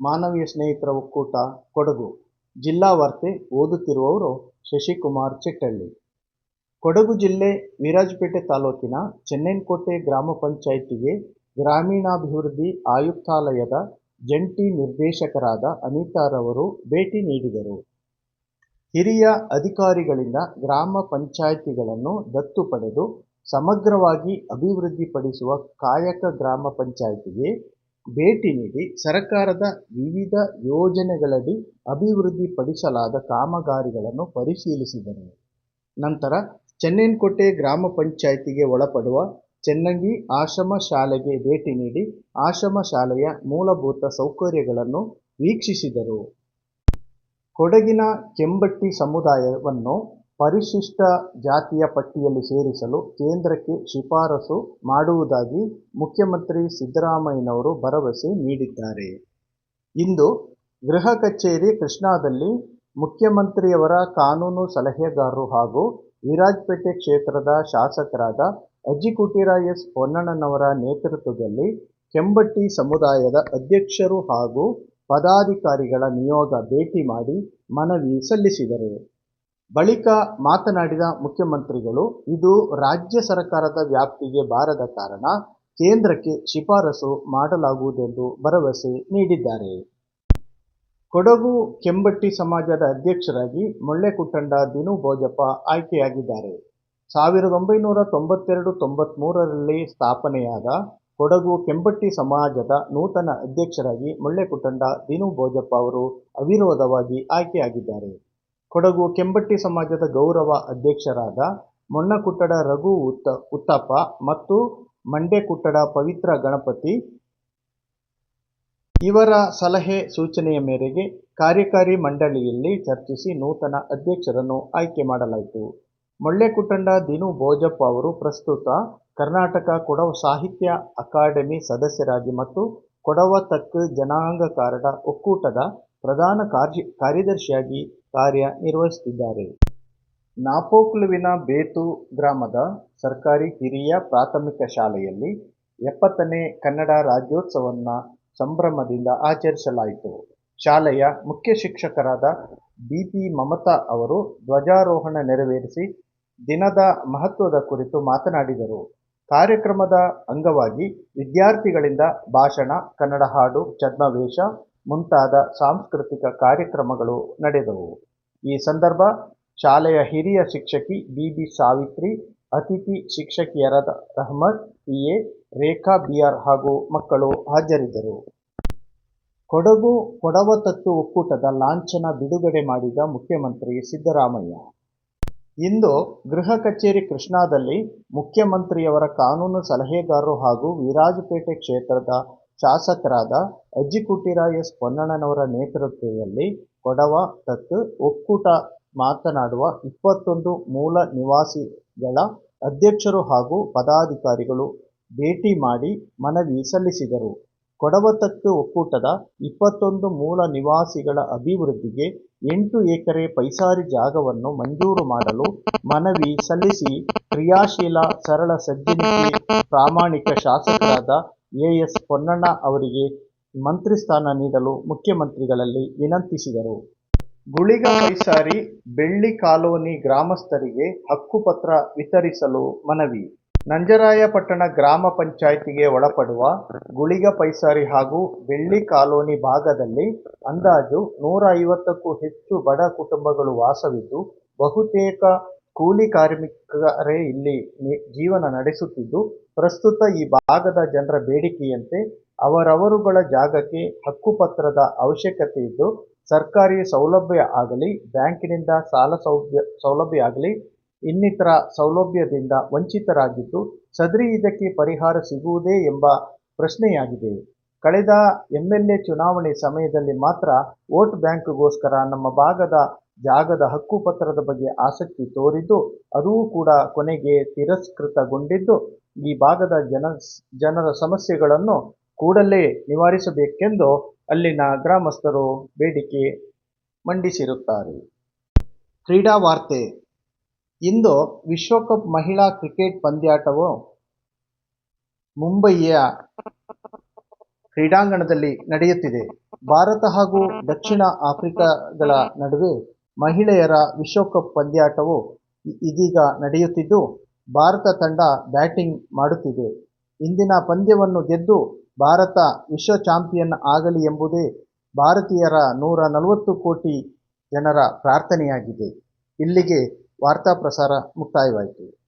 ಮಾನವೀಯ ಸ್ನೇಹಿತರ ಒಕ್ಕೂಟ ಕೊಡಗು ಜಿಲ್ಲಾ ವಾರ್ತೆ ಓದುತ್ತಿರುವವರು ಶಶಿಕುಮಾರ್ ಚಿಟ್ಟಳ್ಳಿ. ಕೊಡಗು ಜಿಲ್ಲೆ ವಿರಾಜಪೇಟೆ ತಾಲೂಕಿನ ಚೆನ್ನೈನಕೋಟೆ ಗ್ರಾಮ ಪಂಚಾಯಿತಿಗೆ ಗ್ರಾಮೀಣಾಭಿವೃದ್ಧಿ ಆಯುಕ್ತಾಲಯದ ಜಂಟಿ ನಿರ್ದೇಶಕರಾದ ಅನಿತಾರವರು ಭೇಟಿ ನೀಡಿದರು. ಹಿರಿಯ ಅಧಿಕಾರಿಗಳಿಂದ ಗ್ರಾಮ ಪಂಚಾಯಿತಿಗಳನ್ನು ದತ್ತು ಪಡೆದು ಸಮಗ್ರವಾಗಿ ಅಭಿವೃದ್ಧಿಪಡಿಸುವ ಕಾಯಕ ಗ್ರಾಮ ಪಂಚಾಯಿತಿಗೆ ಭೇಟಿ ನೀಡಿ ಸರಕಾರದ ವಿವಿಧ ಯೋಜನೆಗಳಡಿ ಅಭಿವೃದ್ಧಿಪಡಿಸಲಾದ ಕಾಮಗಾರಿಗಳನ್ನು ಪರಿಶೀಲಿಸಿದರು. ನಂತರ ಚೆನ್ನೈನಕೋಟೆ ಗ್ರಾಮ ಪಂಚಾಯಿತಿಗೆ ಒಳಪಡುವ ಚೆನ್ನಂಗಿ ಆಶ್ರಮ ಶಾಲೆಗೆ ಭೇಟಿ ನೀಡಿ ಆಶ್ರಮ ಶಾಲೆಯ ಮೂಲಭೂತ ಸೌಕರ್ಯಗಳನ್ನು ವೀಕ್ಷಿಸಿದರು. ಕೊಡಗಿನ ಕೆಂಬಟ್ಟಿ ಸಮುದಾಯವನ್ನು ಪರಿಶಿಷ್ಟ ಜಾತಿಯ ಪಟ್ಟಿಯಲ್ಲಿ ಸೇರಿಸಲು ಕೇಂದ್ರಕ್ಕೆ ಶಿಫಾರಸು ಮಾಡುವುದಾಗಿ ಮುಖ್ಯಮಂತ್ರಿ ಸಿದ್ದರಾಮಯ್ಯನವರು ಭರವಸೆ ನೀಡಿದ್ದಾರೆ. ಇಂದು ಗೃಹ ಕಚೇರಿ ಕೃಷ್ಣಾದಲ್ಲಿ ಮುಖ್ಯಮಂತ್ರಿಯವರ ಕಾನೂನು ಸಲಹೆಗಾರರು ಹಾಗೂ ವಿರಾಜಪೇಟೆ ಕ್ಷೇತ್ರದ ಶಾಸಕರಾದ ಅಜ್ಜಿಕುಟೀರ ಎಸ್ ಪೊನ್ನಣ್ಣನವರ ನೇತೃತ್ವದಲ್ಲಿ ಕೆಂಬಟ್ಟಿ ಸಮುದಾಯದ ಅಧ್ಯಕ್ಷರು ಹಾಗೂ ಪದಾಧಿಕಾರಿಗಳ ನಿಯೋಗ ಭೇಟಿ ಮಾಡಿ ಮನವಿ ಸಲ್ಲಿಸಿದರು. ಬಳಿಕ ಮಾತನಾಡಿದ ಮುಖ್ಯಮಂತ್ರಿಗಳು, ಇದು ರಾಜ್ಯ ಸರ್ಕಾರದ ವ್ಯಾಪ್ತಿಗೆ ಬಾರದ ಕಾರಣ ಕೇಂದ್ರಕ್ಕೆ ಶಿಫಾರಸು ಮಾಡಲಾಗುವುದೆಂದು ಭರವಸೆ ನೀಡಿದ್ದಾರೆ. ಕೊಡಗು ಕೆಂಬಟ್ಟಿ ಸಮಾಜದ ಅಧ್ಯಕ್ಷರಾಗಿ ಮುಳ್ಳೆಕುಟ್ಟಂಡ ದಿನು ಭೋಜಪ್ಪ ಆಯ್ಕೆಯಾಗಿದ್ದಾರೆ. ಸಾವಿರದ ಒಂಬೈನೂರ ತೊಂಬತ್ತೆರಡು ತೊಂಬತ್ಮೂರರಲ್ಲಿ ಸ್ಥಾಪನೆಯಾದ ಕೊಡಗು ಕೆಂಬಟ್ಟಿ ಸಮಾಜದ ನೂತನ ಅಧ್ಯಕ್ಷರಾಗಿ ಮುಳ್ಳೆಕುಟ್ಟಂಡ ದಿನು ಭೋಜಪ್ಪ ಅವರು ಅವಿರೋಧವಾಗಿ ಆಯ್ಕೆಯಾಗಿದ್ದಾರೆ. ಕೊಡಗು ಕೆಂಬಟ್ಟಿ ಸಮಾಜದ ಗೌರವ ಅಧ್ಯಕ್ಷರಾದ ಮೊಣ್ಣಕುಟ್ಟಡ ರಘು ಉತ್ತ, ಉತ್ತಪ್ಪ ಮತ್ತು ಮಂಡೆಕುಟ್ಟಡ ಪವಿತ್ರ ಗಣಪತಿ. ಇವರ ಸಲಹೆ ಸೂಚನೆಯ ಮೇರೆಗೆ ಕಾರ್ಯಕಾರಿ ಮಂಡಳಿಯಲ್ಲಿ ಚರ್ಚಿಸಿ ನೂತನ ಅಧ್ಯಕ್ಷರನ್ನು ಆಯ್ಕೆ ಮಾಡಲಾಯಿತು. ಮೊಳ್ಳೆಕುಟ್ಟಂಡ ದಿನು ಭೋಜಪ್ಪ ಅವರು ಪ್ರಸ್ತುತ ಕರ್ನಾಟಕ ಕೊಡವ ಸಾಹಿತ್ಯ ಅಕಾಡೆಮಿ ಸದಸ್ಯರಾಗಿ ಮತ್ತು ಕೊಡವ ತಕ್ಕ ಜನಾಂಗಕಾರರ ಒಕ್ಕೂಟದ ಪ್ರಧಾನ ಕಾರ್ಯ ಕಾರ್ಯದರ್ಶಿಯಾಗಿ ಕಾರ್ಯನಿರ್ವಹಿಸುತ್ತಿದ್ದಾರೆ ನಾಪೋಕ್ಲುವಿನ ಬೇತು ಗ್ರಾಮದ ಸರ್ಕಾರಿ ಹಿರಿಯ ಪ್ರಾಥಮಿಕ ಶಾಲೆಯಲ್ಲಿ ಎಪ್ಪತ್ತನೇ ಕನ್ನಡ ರಾಜ್ಯೋತ್ಸವವನ್ನು ಸಂಭ್ರಮದಿಂದ ಆಚರಿಸಲಾಯಿತು. ಶಾಲೆಯ ಮುಖ್ಯ ಶಿಕ್ಷಕರಾದ ಬಿ ಪಿ ಮಮತಾ ಅವರು ಧ್ವಜಾರೋಹಣ ನೆರವೇರಿಸಿ ದಿನದ ಮಹತ್ವದ ಕುರಿತು ಮಾತನಾಡಿದರು. ಕಾರ್ಯಕ್ರಮದ ಅಂಗವಾಗಿ ವಿದ್ಯಾರ್ಥಿಗಳಿಂದ ಭಾಷಣ, ಕನ್ನಡ ಹಾಡು, ಛದ್ಮವೇಷ ಮುಂತಾದ ಸಾಂಸ್ಕೃತಿಕ ಕಾರ್ಯಕ್ರಮಗಳು ನಡೆದವು. ಈ ಸಂದರ್ಭ ಶಾಲೆಯ ಹಿರಿಯ ಶಿಕ್ಷಕಿ ಬಿ ಬಿ ಸಾವಿತ್ರಿ, ಅತಿಥಿ ಶಿಕ್ಷಕಿಯರಾದ Rahmat P A Rekha BR ಹಾಗೂ ಮಕ್ಕಳು ಹಾಜರಿದ್ದರು. ಕೊಡಗು ಕೊಡವತತ್ತು ಒಕ್ಕೂಟದ ಲಾಂಛನ ಬಿಡುಗಡೆ ಮಾಡಿದ ಮುಖ್ಯಮಂತ್ರಿ ಸಿದ್ದರಾಮಯ್ಯ. ಇಂದು ಗೃಹ ಕಚೇರಿ ಕೃಷ್ಣಾದಲ್ಲಿ ಮುಖ್ಯಮಂತ್ರಿಯವರ ಕಾನೂನು ಸಲಹೆಗಾರರು ಹಾಗೂ ವಿರಾಜಪೇಟೆ ಕ್ಷೇತ್ರದ ಶಾಸಕರಾದ ಅಜ್ಜಿಕುಟೀರ ಎಸ್ ಪೊನ್ನಣ್ಣನವರ ನೇತೃತ್ವದಲ್ಲಿ ಕೊಡವ ತತ್ತು ಒಕ್ಕೂಟ ಮಾತನಾಡುವ ಇಪ್ಪತ್ತೊಂದು ಮೂಲ ನಿವಾಸಿಗಳ ಅಧ್ಯಕ್ಷರು ಹಾಗೂ ಪದಾಧಿಕಾರಿಗಳು ಭೇಟಿ ಮಾಡಿ ಮನವಿ ಸಲ್ಲಿಸಿದರು. ಕೊಡವ ಕೊಡವತತ್ತು ಒಕ್ಕೂಟದ ಇಪ್ಪತ್ತೊಂದು ಮೂಲ ನಿವಾಸಿಗಳ ಅಭಿವೃದ್ಧಿಗೆ ಎಂಟು ಎಕರೆ ಪೈಸಾರಿ ಜಾಗವನ್ನು ಮಂಜೂರು ಮಾಡಲು ಮನವಿ ಸಲ್ಲಿಸಿ ಕ್ರಿಯಾಶೀಲ ಸರಳ ಸಜ್ಜನಿಕೆ ಪ್ರಾಮಾಣಿಕ ಶಾಸಕರಾದ ಎ ಎಸ್ ಪೊನ್ನಣ್ಣ ಅವರಿಗೆ ಮಂತ್ರಿ ಸ್ಥಾನ ನೀಡಲು ಮುಖ್ಯಮಂತ್ರಿಗಳಲ್ಲಿ ವಿನಂತಿಸಿದರು. ಗುಳಿಗ ಪೈಸಾರಿ ಬೆಳ್ಳಿ ಕಾಲೋನಿ ಗ್ರಾಮಸ್ಥರಿಗೆ ಹಕ್ಕುಪತ್ರ ವಿತರಿಸಲು ಮನವಿ. ನಂಜರಾಯಪಟ್ಟಣ ಗ್ರಾಮ ಪಂಚಾಯಿತಿಗೆ ಒಳಪಡುವ ಗುಳಿಗ ಪೈಸಾರಿ ಹಾಗೂ ಬೆಳ್ಳಿ ಕಾಲೋನಿ ಭಾಗದಲ್ಲಿ ಅಂದಾಜು ನೂರ ಐವತ್ತಕ್ಕೂ ಹೆಚ್ಚು ಬಡ ಕುಟುಂಬಗಳು ವಾಸವಿದ್ದು ಬಹುತೇಕ ಕೂಲಿ ಕಾರ್ಮಿಕರೇ ಇಲ್ಲಿ ಜೀವನ ನಡೆಸುತ್ತಿದ್ದು, ಪ್ರಸ್ತುತ ಈ ಭಾಗದ ಜನರ ಬೇಡಿಕೆಯಂತೆ ಅವರವರುಗಳ ಜಾಗಕ್ಕೆ ಹಕ್ಕುಪತ್ರದ ಅವಶ್ಯಕತೆ ಇದ್ದು, ಸರ್ಕಾರಿ ಸೌಲಭ್ಯ ಆಗಲಿ, ಬ್ಯಾಂಕಿನಿಂದ ಸಾಲ ಸೌಲಭ್ಯ ಸೌಲಭ್ಯ ಆಗಲಿ, ಇನ್ನಿತರ ಸೌಲಭ್ಯದಿಂದ ವಂಚಿತರಾಗಿದ್ದು, ಸದರಿ ಇದಕ್ಕೆ ಪರಿಹಾರ ಸಿಗುವುದೇ ಎಂಬ ಪ್ರಶ್ನೆಯಾಗಿದೆ. ಕಳೆದ ಎಂ ಎಲ್ ಎ ಚುನಾವಣೆ ಸಮಯದಲ್ಲಿ ಮಾತ್ರ ವೋಟ್ ಬ್ಯಾಂಕ್ಗೋಸ್ಕರ ನಮ್ಮ ಭಾಗದ ಜಾಗದ ಹಕ್ಕುಪತ್ರದ ಬಗ್ಗೆ ಆಸಕ್ತಿ ತೋರಿದ್ದು, ಅದೂ ಕೂಡ ಕೊನೆಗೆ ತಿರಸ್ಕೃತಗೊಂಡಿದ್ದು, ಈ ಭಾಗದ ಜನ, ಜನರ ಸಮಸ್ಯೆಗಳನ್ನು ಕೂಡಲೇ ನಿವಾರಿಸಬೇಕೆಂದು ಅಲ್ಲಿನ ಗ್ರಾಮಸ್ಥರು ಬೇಡಿಕೆ ಮಂಡಿಸಿರುತ್ತಾರೆ. ಕ್ರೀಡಾ ವಾರ್ತೆ. ಇಂದು ವಿಶ್ವಕಪ್ ಮಹಿಳಾ ಕ್ರಿಕೆಟ್ ಪಂದ್ಯಾಟವು ಮುಂಬಯಿಯ ಕ್ರೀಡಾಂಗಣದಲ್ಲಿ ನಡೆಯುತ್ತಿದೆ. ಭಾರತ ಹಾಗೂ ದಕ್ಷಿಣ ಆಫ್ರಿಕಾಗಳ ನಡುವೆ ಮಹಿಳೆಯರ ವಿಶ್ವಕಪ್ ಪಂದ್ಯಾಟವು ಇದೀಗ ನಡೆಯುತ್ತಿದ್ದು, ಭಾರತ ತಂಡ ಬ್ಯಾಟಿಂಗ್ ಮಾಡುತ್ತಿದೆ. ಇಂದಿನ ಪಂದ್ಯವನ್ನು ಗೆದ್ದು ಭಾರತ ವಿಶ್ವ ಚಾಂಪಿಯನ್ ಆಗಲಿ ಎಂಬುದೇ ಭಾರತೀಯರ ನೂರ ನಲವತ್ತು ಕೋಟಿ ಜನರ ಪ್ರಾರ್ಥನೆಯಾಗಿದೆ. ಇಲ್ಲಿಗೆ ವಾರ್ತಾ ಪ್ರಸಾರ ಮುಕ್ತಾಯವಾಯಿತು.